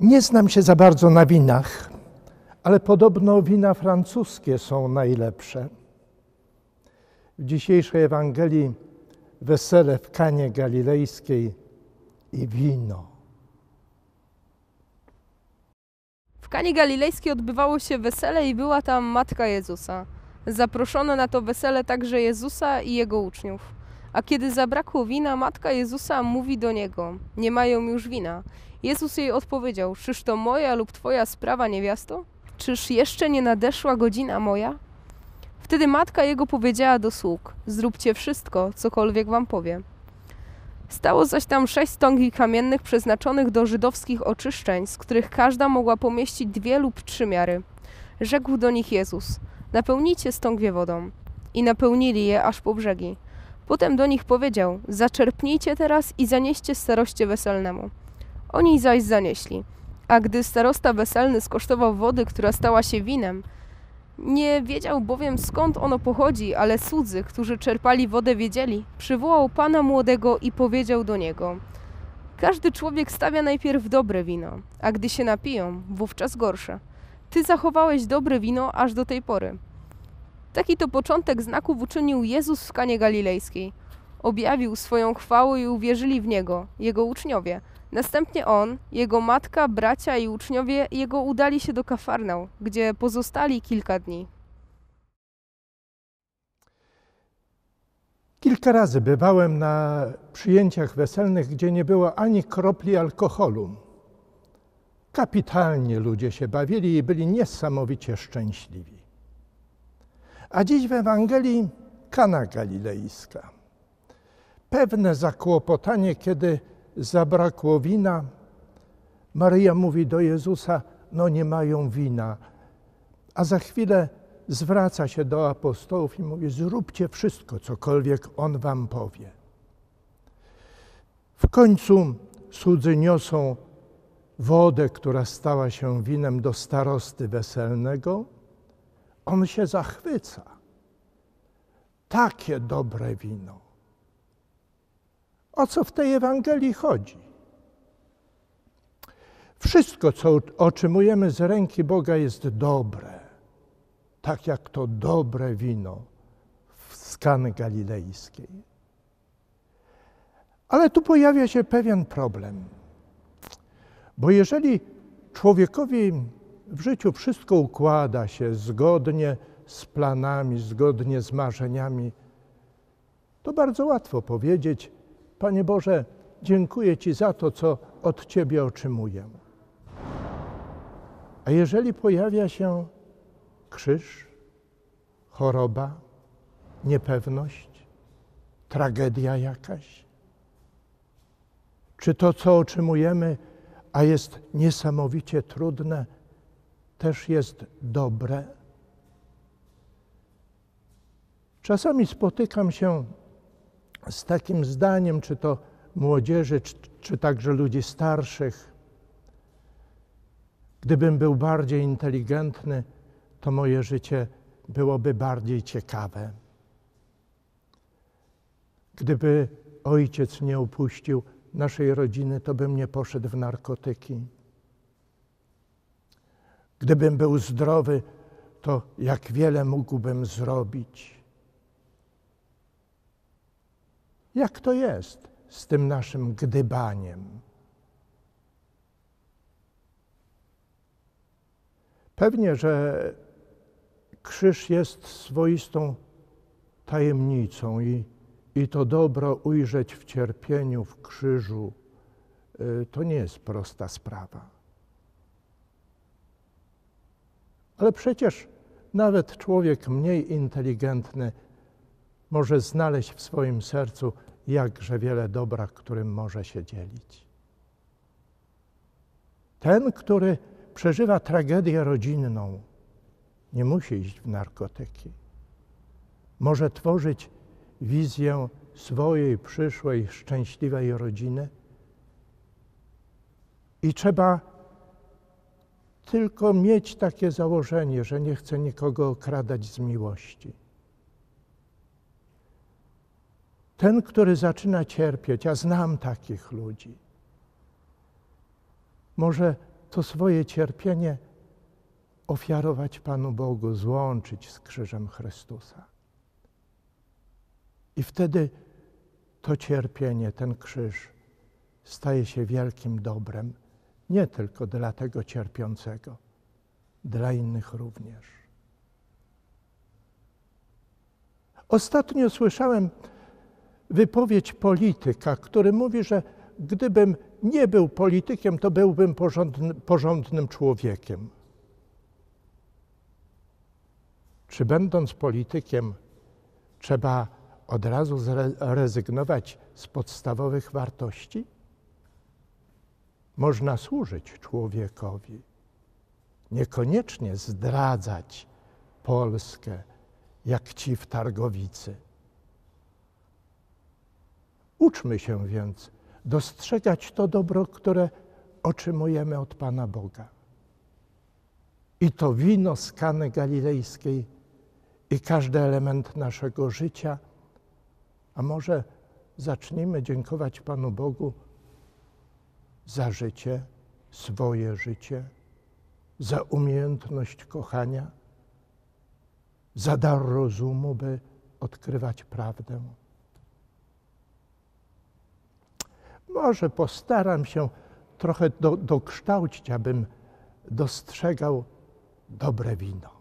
Nie znam się za bardzo na winach, ale podobno wina francuskie są najlepsze. W dzisiejszej Ewangelii wesele w Kanie Galilejskiej i wino. W Kanie Galilejskiej odbywało się wesele i była tam matka Jezusa. Zaproszono na to wesele także Jezusa i jego uczniów. A kiedy zabrakło wina, matka Jezusa mówi do niego: Nie mają już wina. Jezus jej odpowiedział: Czyż to moja lub twoja sprawa, niewiasto? Czyż jeszcze nie nadeszła godzina moja? Wtedy matka jego powiedziała do sług: Zróbcie wszystko, cokolwiek wam powie. Stało zaś tam sześć stągi kamiennych przeznaczonych do żydowskich oczyszczeń, z których każda mogła pomieścić dwie lub trzy miary. Rzekł do nich Jezus: Napełnijcie stągwie wodą. I napełnili je aż po brzegi. Potem do nich powiedział: Zaczerpnijcie teraz i zanieście staroście weselnemu. Oni zaś zanieśli. A gdy starosta weselny skosztował wody, która stała się winem, nie wiedział bowiem skąd ono pochodzi, ale cudzy, którzy czerpali wodę, wiedzieli. Przywołał pana młodego i powiedział do niego: Każdy człowiek stawia najpierw dobre wino, a gdy się napiją, wówczas gorsze. Ty zachowałeś dobre wino aż do tej pory. Taki to początek znaków uczynił Jezus w Kanie Galilejskiej. Objawił swoją chwałę i uwierzyli w Niego, Jego uczniowie. Następnie On, Jego matka, bracia i uczniowie Jego udali się do Kafarnał, gdzie pozostali kilka dni. Kilka razy bywałem na przyjęciach weselnych, gdzie nie było ani kropli alkoholu. Kapitalnie ludzie się bawili i byli niesamowicie szczęśliwi. A dziś w Ewangelii Kana Galilejska. Pewne zakłopotanie, kiedy zabrakło wina, Maryja mówi do Jezusa: No, nie mają wina. A za chwilę zwraca się do apostołów i mówi: Zróbcie wszystko, cokolwiek on wam powie. W końcu cudzy niosą wodę, która stała się winem do starosty weselnego. On się zachwyca. Takie dobre wino. O co w tej Ewangelii chodzi? Wszystko, co otrzymujemy z ręki Boga, jest dobre, tak jak to dobre wino w Skany Galilejskiej. Ale tu pojawia się pewien problem, bo jeżeli człowiekowi w życiu wszystko układa się zgodnie z planami, zgodnie z marzeniami, to bardzo łatwo powiedzieć, Panie Boże, dziękuję Ci za to, co od Ciebie otrzymuję. A jeżeli pojawia się krzyż, choroba, niepewność, tragedia jakaś, czy to, co otrzymujemy, a jest niesamowicie trudne, też jest dobre? Czasami spotykam się z takim zdaniem, czy to młodzieży, czy, czy także ludzi starszych. Gdybym był bardziej inteligentny, to moje życie byłoby bardziej ciekawe. Gdyby ojciec nie upuścił naszej rodziny, to bym nie poszedł w narkotyki. Gdybym był zdrowy, to jak wiele mógłbym zrobić. Jak to jest z tym naszym gdybaniem? Pewnie, że krzyż jest swoistą tajemnicą i, i to dobro ujrzeć w cierpieniu, w krzyżu, y, to nie jest prosta sprawa. Ale przecież nawet człowiek mniej inteligentny może znaleźć w swoim sercu jakże wiele dobra, którym może się dzielić. Ten, który przeżywa tragedię rodzinną, nie musi iść w narkotyki. Może tworzyć wizję swojej przyszłej, szczęśliwej rodziny. I trzeba tylko mieć takie założenie, że nie chce nikogo okradać z miłości. Ten, który zaczyna cierpieć, a znam takich ludzi, może to swoje cierpienie ofiarować Panu Bogu, złączyć z krzyżem Chrystusa. I wtedy to cierpienie, ten krzyż staje się wielkim dobrem, nie tylko dla tego cierpiącego, dla innych również. Ostatnio słyszałem wypowiedź polityka, który mówi, że gdybym nie był politykiem, to byłbym porządny, porządnym człowiekiem. Czy będąc politykiem, trzeba od razu zrezygnować z podstawowych wartości? Można służyć człowiekowi, niekoniecznie zdradzać Polskę, jak ci w Targowicy. Uczmy się więc dostrzegać to dobro, które otrzymujemy od Pana Boga. I to wino z Kany Galilejskiej i każdy element naszego życia. A może zacznijmy dziękować Panu Bogu za życie, swoje życie, za umiejętność kochania, za dar rozumu, by odkrywać prawdę. Może postaram się trochę do, dokształcić, abym dostrzegał dobre wino.